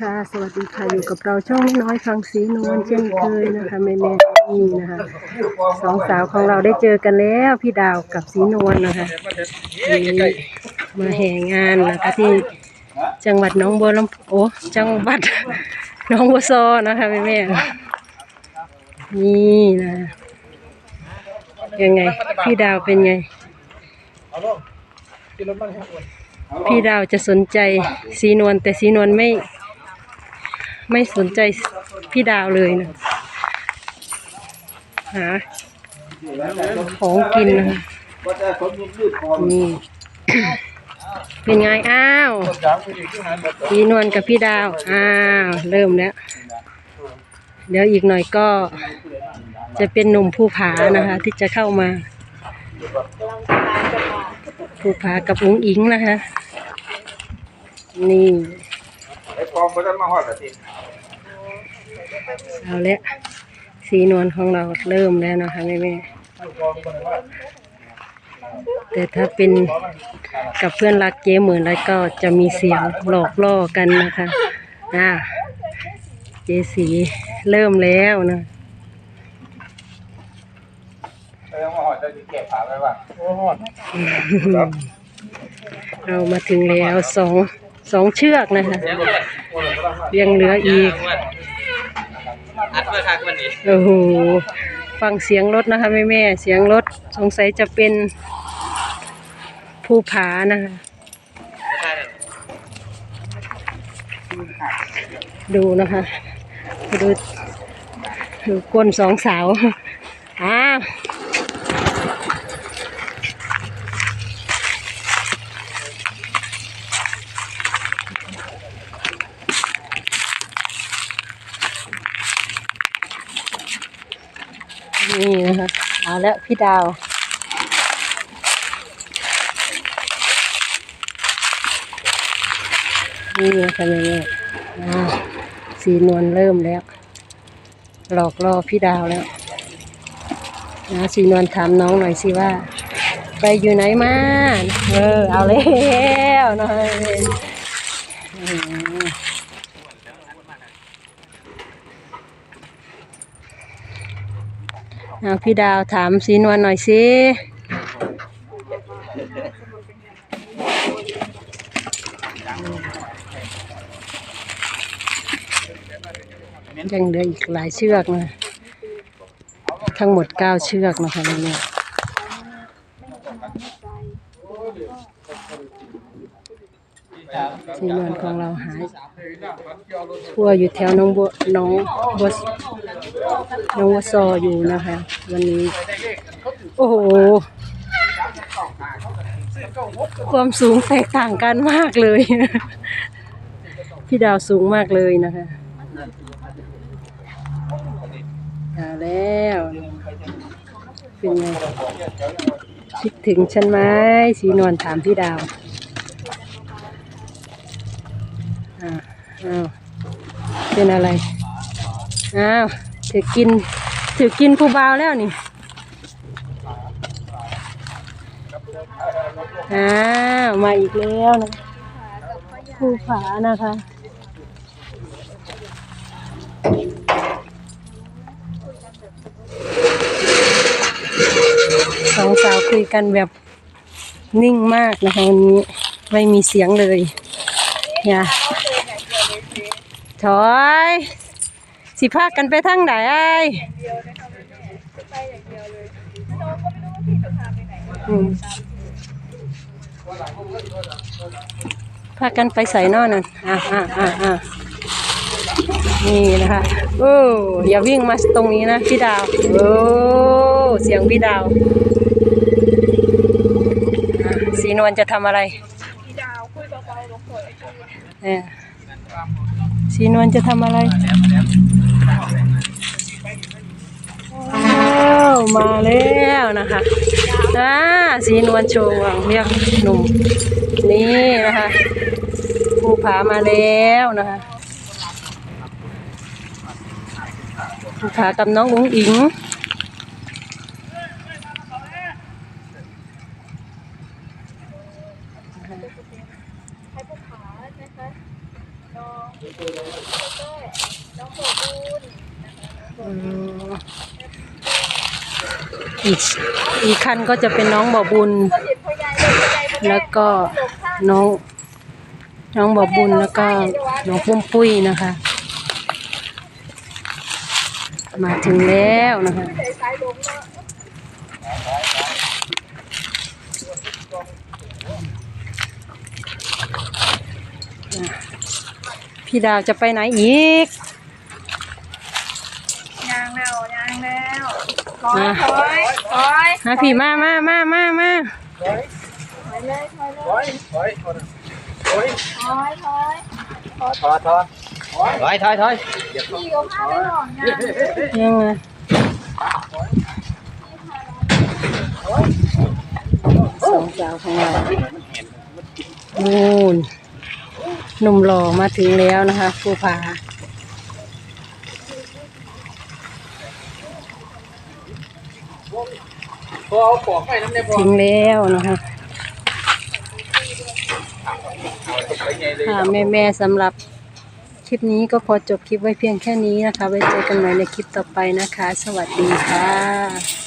ค่ะสวัสดีค่ะอยู่กับเราช่องน้อยฟังสีนวลเช่นเคยนะคะแม่แม่นี่นะคะสองสาวของเราได้เจอกันแล้ว พี่ดาวกับสีนวลนะคะนนี้มาแห่งานนะคะที่จังหวัดหน้องบัวลำโอ้จังหวัดหน้องบัวซอนะคะแม่แม่นี่นะยังไง พี่ดาวเป็นไงพี่ดาวจะสนใจสีนวลแต่สีนวลไม่ ไม่สนใจพี่ดาวเลยนะหาของกินนะคะนี่เป็นไง อ้าวสีนวลกับพี่ดาว อ้าว เริ่มแล้ว เดี๋ยวอีกหน่อยก็ จะเป็นหนุ่มภูผานะคะ ที่จะเข้ามาภูผากับอุ้งอิงนะคะ นี่ไอ้กองมันจะมาหอดสิ เอาละสีนวลของเราเริ่มแล้วนะคะแม่แม่แต่ถ้าเป็นกับเพื่อนรักเจ๊เหมือนแล้วก็จะมีเสียงหลอกล่อกันนะคะอ่าเจสีเริ่มแล้วนะไอ้มาหอดจะเก็บขาไว้ว่าโอ้หอดเรามาถึงแล้วสองสองเชือกนะคะยังเหลืออีก อัดเพื่อคักวันนี้โอ้โหฟังเสียงรถนะคะแม่แม่ๆเสียงรถสงสัยจะเป็นภูผานะคะดูนะคะดูดูก้นสองสาวอ้าว นี่นะคะเอาแล้วพี่ดาวนี่นะคะแม่แม่ๆอ่าสีนวลเริ่มแล้ว หลอกล่อพี่ดาวแล้วนะสีนวลถามน้องหน่อยสิว่า ไปอยู่ไหนมา เออ เอาแล้วนะอืม เอาพี่ดาวถามสีนวลหน่อยสิยังเหลืออีกหลายเชือกนะ ทั้งหมดเก้าเชือกนะคะเนี่ย สีนวลของเราหายทั่วอยู่แถวน้องบัวน้องบัวน้องบัวซออยู่นะคะ วันนี้ โอ้โห ความสูงแตกต่างกันมากเลย พี่ดาวสูงมากเลยนะคะเอาแล้ว เป็นไงคิดถึงฉันไหมสีนวลถามพี่ดาว อ้าวเป็นอะไรอ้าวถือกินถือกินผู้บ่าวแล้วนี่อ้าวมาอีกแล้วนะผู้ผานะคะสองสาวคุยกันแบบนิ่งมากนะคะวันนี้ไม่มีเสียงเลยอย่า ถอย สิพากันไปทางไหนไอ้อืมพากันไปใส่นอนนั่นอะอะอะอะนี่นะคะ โอ้อย่าวิ่งมาตรงนี้นะพี่ดาว โอ้เสียงพี่ดาวสีนวลจะทำอะไรเออ สีนวลจะทำอะไรว้ามาแล้วนะคะอ่าสีนวลโชว์วังเรียกหนุ่ม นี่นะคะผู้ผามาแล้วนะคะผู้ผากับน้องอุ้งอิง ให้ผู้ขา นะคะน้องอืมอีกอีกคันก็จะเป็นน้องบ่อบุญ แล้วก็น้องน้องบ่อบุญแล้วก็น้องปุ้มปุ้ยนะคะ มาถึงแล้วนะคะ พี่ดาวจะไปไหนอีกยางแล้วยางแล้วมาถอยถอยมาพี่มามามามามาถอยเลยถอยเลยถอยถอยถอยถอยถอยถอยถอยถอยถอยถอยถอยพี่ก็พาไปหน่อยนะยังไงสองสาวของเรานู่น หนุ่มหล่อมาถึงแล้วนะคะภูผาพอเอาปอกไปน้ำในพอถึงแล้วนะคะไปไงเลยค่ะแม่แม่ๆสำหรับคลิปนี้ก็ขอจบคลิปไว้เพียงแค่นี้นะคะ ไว้เจอกันใหม่ในคลิปต่อไปนะคะ สวัสดีค่ะ